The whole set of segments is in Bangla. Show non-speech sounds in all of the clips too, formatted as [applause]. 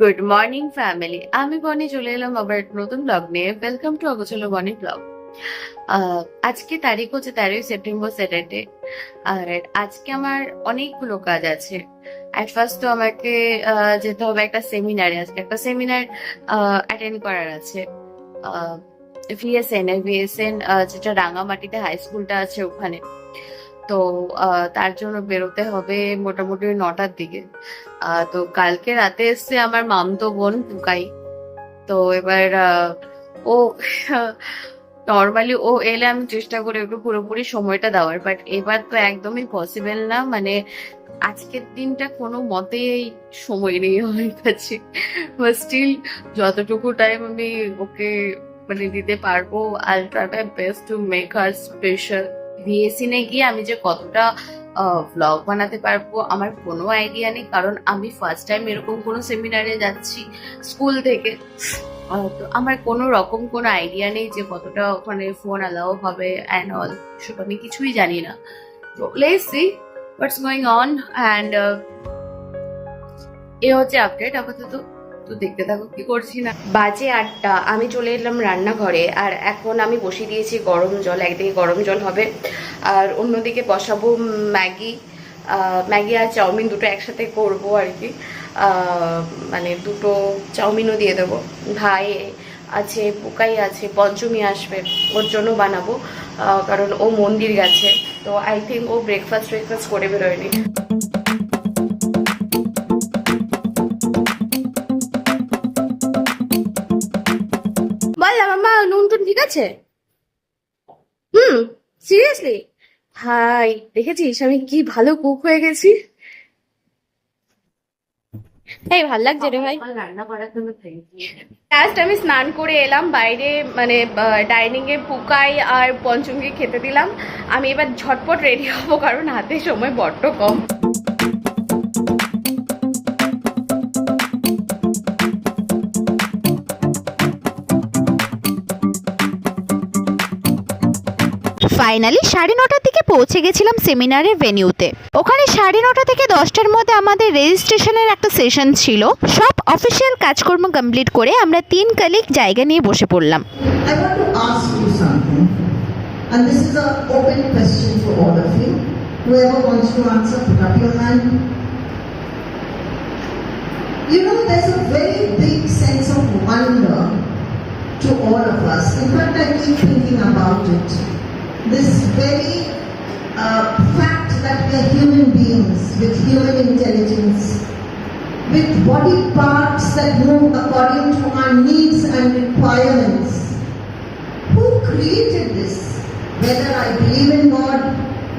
গুড মর্নিং ফ্যামিলি আমি বনি, চলে এলাম আবার নতুন ব্লগ নিয়ে। ওয়েলকাম টু অগোচলো বনি ব্লগ আজকে তারিখ হচ্ছে তেরোই সেপ্টেম্বর স্যাটারডে আর আজকে আমার অনেকগুলো কাজ আছে। অ্যাট ফার্স্ট তো আমাকে যেতে হবে একটা সেমিনারে আজকে একটা সেমিনার অ্যাটেন্ড করার আছে। ভিএসএন ভিএসএন যেটা রাঙামাটিতে হাই স্কুলটা আছে ওখানে। তো তার জন্য বেরোতে হবে মোটামুটি নটার দিকে। তো কালকে রাতে এসছে আমার মামতো বোন পুকাই। তো এবার ও, নর্মালি ও এলে আমি চেষ্টা করি একটু পুরোপুরি সময়টা দেওয়ার বাট এবার তো একদমই পসিবল না মানে আজকের দিনটা কোনো মতেই সময় নেই আমার কাছে। বাট স্টিল যতটুকু টাইম আমি ওকে মানে দিতে পারব my best to make her special ভিএসিনে গিয়ে আমি যে কতটা ভ্লগ বানাতে পারব, আমার কোনো আইডিয়া নেই। কারণ আমি ফার্স্ট টাইম এরকম কোনো সেমিনারে যাচ্ছি স্কুল থেকে। তো আমার কোনো রকম কোনো আইডিয়া নেই যে কতটা ওখানে ফোন অ্যালাউ হবে অ্যান্ড অল সব আমি কিছুই জানি না। তো let's see what's going on and এ হচ্ছে আপডেট আপাতত। তো দেখতে থাকো কি করছি না। বাজে আটটা, আমি চলে এলাম রান্নাঘরে, আর এখন আমি বসিয়ে দিয়েছি গরম জল, একদিকে গরম জল হবে, আর অন্যদিকে বসাবো ম্যাগি ম্যাগি আর চাউমিন দুটো একসাথে করব আর কি। মানে দুটো চাউমিনও দিয়ে দেবো। ভাই আছে পোকাই আছে, পঞ্চমী আসবে, ওর জন্য বানাবো কারণ ও মন্দির গেছে, তো আই থিঙ্ক ও ব্রেকফাস্ট ব্রেকফাস্ট করে বেরোয়নি। আছে হুম সিরিয়াসলি হাই দেখেছিস আমি কি ভালো কুক হয়ে গেছি? এই ভালো লাগছে রে ভাই। রান্না করার জন্য থ্যাংক ইউ লাস্ট আমি স্নান করে এলাম বাইরে মানে ডাইনিং এ পুকাই আর পঞ্চমকে খেতে দিলাম। আমি এবার ঝটপট রেডি হব কারণ হাতে সময় বড্ড কম। ফাইনালি সাড়ে নটার দিকে পৌঁছে গেছিলাম সেমিনারের ভেনিউতে ওখানে সাড়ে নটা থেকে দশটার মধ্যে আমাদের রেজিস্ট্রেশনের একটা সেশন ছিল সব অফিসিয়াল কাজকর্ম কমপ্লিট করে আমরা তিন কালিক জায়গা নিয়ে বসে পড়লাম and this is an open question for all of you. Whoever wants to answer, put up your hand. You know, there's a very big sense of wonder to all of us. In fact, I keep thinking about it. This very uh, fact that we are human beings with human intelligence, with body parts that move according to our needs and requirements. Who created this? Whether I believe in God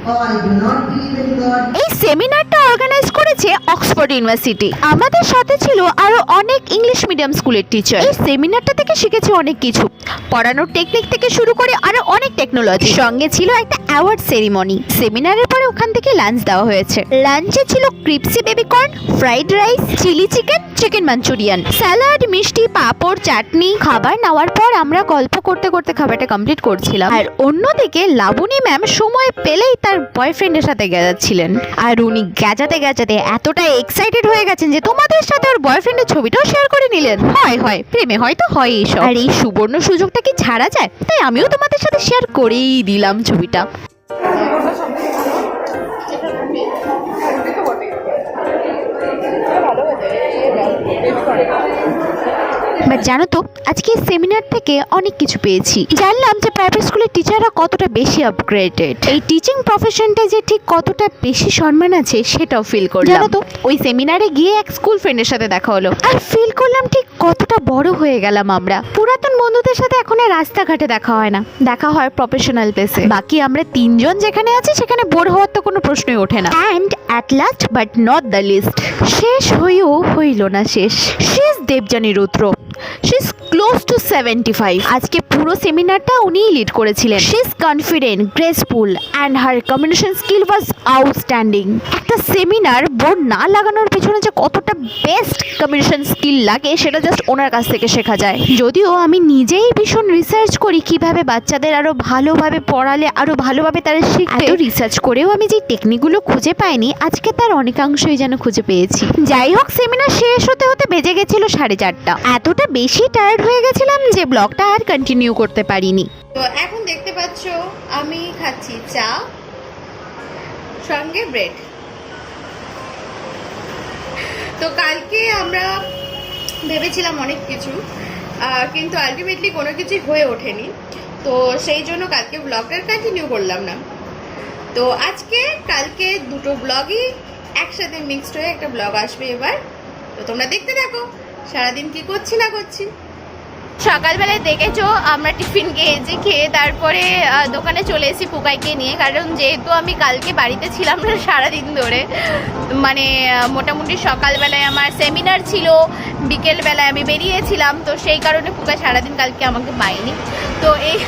or I do not believe in God, এই সেমিনারটা অর্গানাইজ করেছে অক্সফোর্ড ইউনিভার্সিটি আমাদের সাথে ছিল আরও অনেক ইংলিশ মিডিয়াম স্কুলের টিচার এই সেমিনারটা থেকে শিখেছি অনেক কিছু। পড়ানোর টেকনিক থেকে শুরু করে আরও অনেক টেকনোলজি সঙ্গে ছিল একটা অ্যাওয়ার্ড সেরিমনি সেমিনারের পরে ওখান থেকে লাঞ্চ দেওয়া হয়েছে। লাঞ্চে ছিল crispy baby corn fried rice chilli chicken chicken manchurian salad মিষ্টি, পাঁপড়, চাটনি। খাবার নেওয়ার পর আমরা গল্প করতে করতে খাবারটা কমপ্লিট করছিলাম। আর অন্যদিকে লাবণী ম্যাম সময় পেলেই তার বয়ফ্রেন্ডের সাথে গেজাচ্ছিলেন আর উনি গেজাতে গেজাতে এতটা এক্সাইটেড হয়ে গেছেন যে তোমাদের সাথে ওর বয়ফ্রেন্ডের ছবিটাও শেয়ার করে নিলেন। হয় হয়, প্রেমে হয়তো হয় এইসব আর এই সুবর্ণ সুযোগটা কি ছাড়া যায়? তাই আমিও তোমাদের সাথে শেয়ার করেই দিলাম ছবিটা। বাট জানো তো আজকে সেমিনার থেকে অনেক কিছু পেয়েছি। জানলাম যে প্রাইভেট স্কুলের টিচাররা কতটা বেশি আপগ্রেডেড এই টিচিং প্রফেশনটা যে ঠিক কতটা বেশি সম্মান আছে সেটাও ফিল করলাম। জানো তো ওই সেমিনারে গিয়ে এক স্কুল ফ্রেন্ডের সাথে দেখা হলো। আর ফিল করলাম ঠিক কতটা বড় হয়ে গেলাম আমরা। পুরাতন বন্ধুদের সাথে এখন আর রাস্তাঘাটে দেখা হয় না। দেখা হয় প্রফেশনাল প্লেসে বাকি আমরা তিনজন যেখানে আছি সেখানে বোর হওয়ার তো কোনো প্রশ্নই ওঠে না। And at last but not the least শেষ হয়েও হইল না শেষ। শেষ Debjani Rudra. She is close to seventy five আজকে পুরো সেমিনারটা উনিই লিড করেছিলেন। She is confident graceful and her communication skill was outstanding একটা সেমিনার বোর্ড না লাগানোর পেছনে যে কতটা বেস্ট কমিউনিকেশন স্কিল লাগে, সেটা জাস্ট ওনার কাছ থেকে শেখা যায়। যদিও আমি নিজেই ভীষণ রিসার্চ করি কীভাবে বাচ্চাদের আরও ভালোভাবে পড়ালে, আরও ভালোভাবে তারা শিখবে রিসার্চ করেও আমি যে টেকনিকগুলো খুঁজে পাইনি, আজকে তার অনেকাংশই যেন খুঁজে পেয়েছি। যাই হোক সেমিনার শেষ হতে হতে বেজে গেছিল সাড়ে চারটা। এতটা বেশি টায়ার্ড হয়ে গেছিলাম যে ব্লগটা আর কন্টিনিউ করতে পারিনি। তো এখন দেখতে পাচ্ছ, আমি খাচ্ছি চা, সঙ্গে ব্রেড তো কালকে আমরা ভেবেছিলাম অনেক কিছু কিন্তু আলটিমেটলি কোনো কিছুই হয়ে ওঠেনি। তো সেই জন্য কালকে ব্লগটা কন্টিনিউ করলাম না। তো আজকে, কালকে দুটো ব্লগই একসাথে মিক্সড হয়ে একটা ব্লগ আসবে এবার। তো তোমরা দেখতে থাকো, সারাদিন কি করছি না করছি। সকালবেলায় দেখেছ, আমরা টিফিন খেয়েছি খেয়ে তারপরে দোকানে চলে এসেছি পুকাইকে নিয়ে, কারণ যেহেতু আমি কালকে বাড়িতে ছিলাম না সারাদিন ধরে মানে মোটামুটি সকালবেলায় আমার সেমিনার ছিল, বিকেলবেলায় আমি বেরিয়েছিলাম, তো সেই কারণে পুকাই সারাদিন কালকে আমাকে পাইনি তো এই [laughs]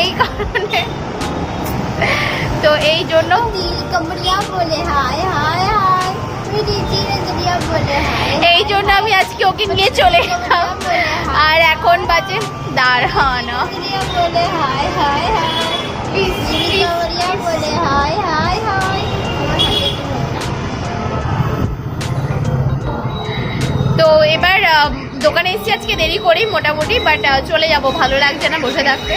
এই কারণে, তো এই জন্য বলে, হায় হায় এই জন্য আমি আজকে ওকে নিয়ে চলে আর এখন বাজে দাঁড়ানো। তো এবার দোকানে এসেছি আজকে দেরি করি মোটামুটি বাট চলে যাব। ভালো লাগছে না, বসে থাকতে।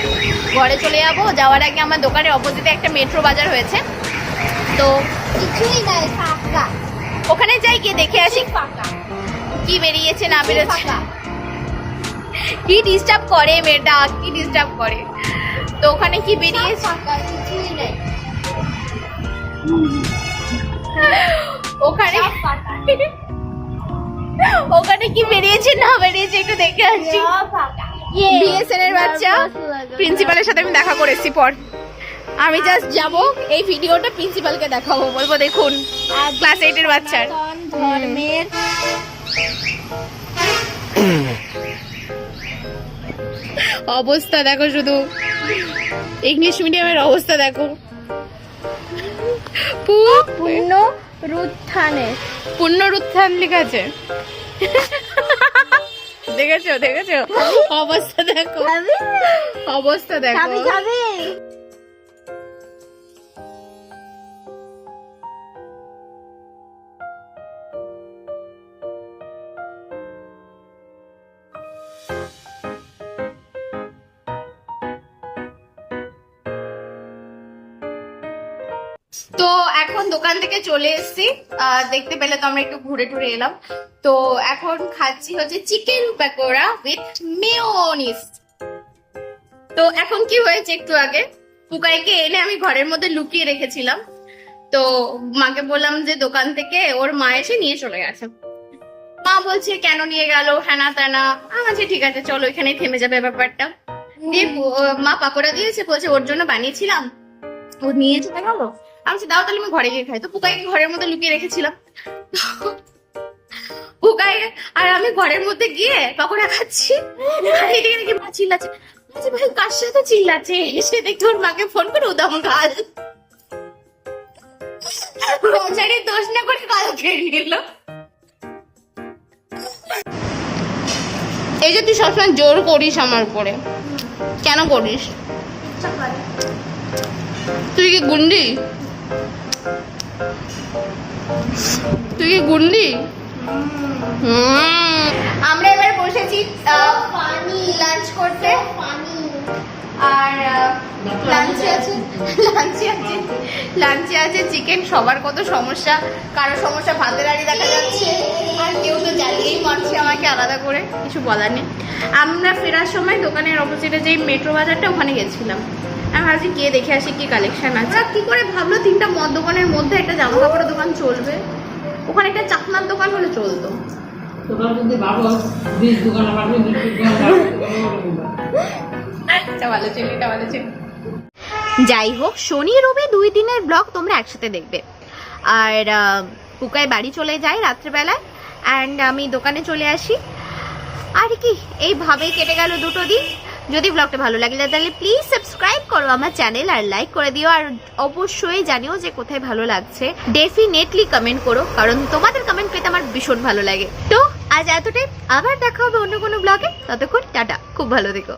ঘরে চলে যাব। যাওয়ার আগে আমার দোকানের অপোজিটে একটা মেট্রো বাজার হয়েছে। তো কিছুই নাই, ফাঁকা। ওখানে যাই গিয়ে দেখে আসি। কি বেরিয়েছে না বেরোচ্ছে। কি ডিস্টার্ব করে মেয়েটা কি ডিস্টার্ব করে। তো ওখানে কি বেরিয়েছে? ওখানে ওখানে কি বেরিয়েছে না বেরিয়েছে একটু দেখে আসছি ফাঁকা। বিএসএন এর বাচ্চা। প্রিন্সিপালের সাথে আমি দেখা করেছি পর। আমি জাস্ট যাব এই ভিডিওটা প্রিন্সিপালকে দেখাবো বলব দেখুন ক্লাস এইটের বাচ্চার। ধর্মের অবস্থা দেখো শুধু। ইংলিশ মিডিয়ামের অবস্থা দেখো। পূর্ণ রুত্থানে পুনরুত্থান লেখা আছে দেখেছ দেখেছ? অবস্থা দেখো। অবস্থা দেখো। তো এখন দোকান থেকে চলে এসেছি। দেখতে পেলে তো আমরা একটু ঘুরে টুরে এলাম। তো এখন খাচ্ছি হচ্ছে চিকেন পকোড়া উইথ মেয়োনিস তো এখন কি হয়েছে একটু আগে? পুকাইকে এনে আমি ঘরের মধ্যে লুকিয়ে রেখেছিলাম। তো মাকে বললাম যে দোকান থেকে ওর মা এসে নিয়ে চলে গেছে। মা বলছে কেন নিয়ে গেল? হ্যানা ত্যানা। আমি ঠিক আছে চলো এখানেই থেমে যাবে ব্যাপারটা। দিয়ে মা পাকোড়া দিয়েছে বলছে ওর জন্য বানিয়েছিলাম। ও নিয়ে চলে গেল। আমি দাও তাহলে আমি ঘরে গিয়ে খাই। তো পুকাইকে ঘরের মধ্যে লুকিয়ে রেখেছিলাম। পুকাই আর আমি ঘরের মধ্যে গিয়ে পকোড়া খাচ্ছি। আর এদিকে দেখি মা চিল্লাচ্ছে। বলছি, ভাই কার সাথে চিল্লাচ্ছে? এসে দেখি ওর মাকে ফোন করে উদম গাল বেচারি দোষ না করে গাল খেয়ে নিল। এই যে তুই সবসময় জোর করিস আমার উপরে। কেন করিস? তুই কি গুন্ডি? তুই কি গুন্ডি আমরা এবার বসেছি পানি লাঞ্চ করতে। পানি আর লাঞ্চে আছে লাঞ্চে আছে লাঞ্চে আছে চিকেন সবার কত সমস্যা কারও সমস্যা ভাতের আড়ি দেখা যাচ্ছে আর কেউ তো জ্বালিয়েই মারছে আমাকে আলাদা করে কিছু বলার নেই। আমরা ফেরার সময় দোকানের অপোজিটে যে মেট্রো বাজারটা ওখানে গেছিলাম। আমি ভাবছি গিয়ে দেখে আসি কি কালেকশন আছে। কি করে ভাবলো তিনটা মদ দোকানের মধ্যে একটা জামা কাপড়ের দোকান চলবে। ওখানে একটা চাকনার দোকান হলে চলতো। ছিল যাই হোক শনি রবি দুই দিনের ব্লগ তোমরা একসাথে দেখবে। আর পুকায় বাড়ি চলে যায় রাত্রেবেলায় অ্যান্ড আমি দোকানে চলে আসি। আর কি এইভাবেই কেটে গেল দুটো দিন। যদি ব্লগটা ভালো লাগে তাহলে প্লিজ সাবস্ক্রাইব করো আমার চ্যানেল আর লাইক করে দিও। আর অবশ্যই জানিও যে কোথায় ভালো লাগছে। ডেফিনেটলি কমেন্ট করো, কারণ তোমাদের কমেন্ট পেতে আমার ভীষণ ভালো লাগে। তো আজ এতটাই। আবার দেখা হবে অন্য কোনো ব্লগে ততক্ষণ টাটা। খুব ভালো থেকো।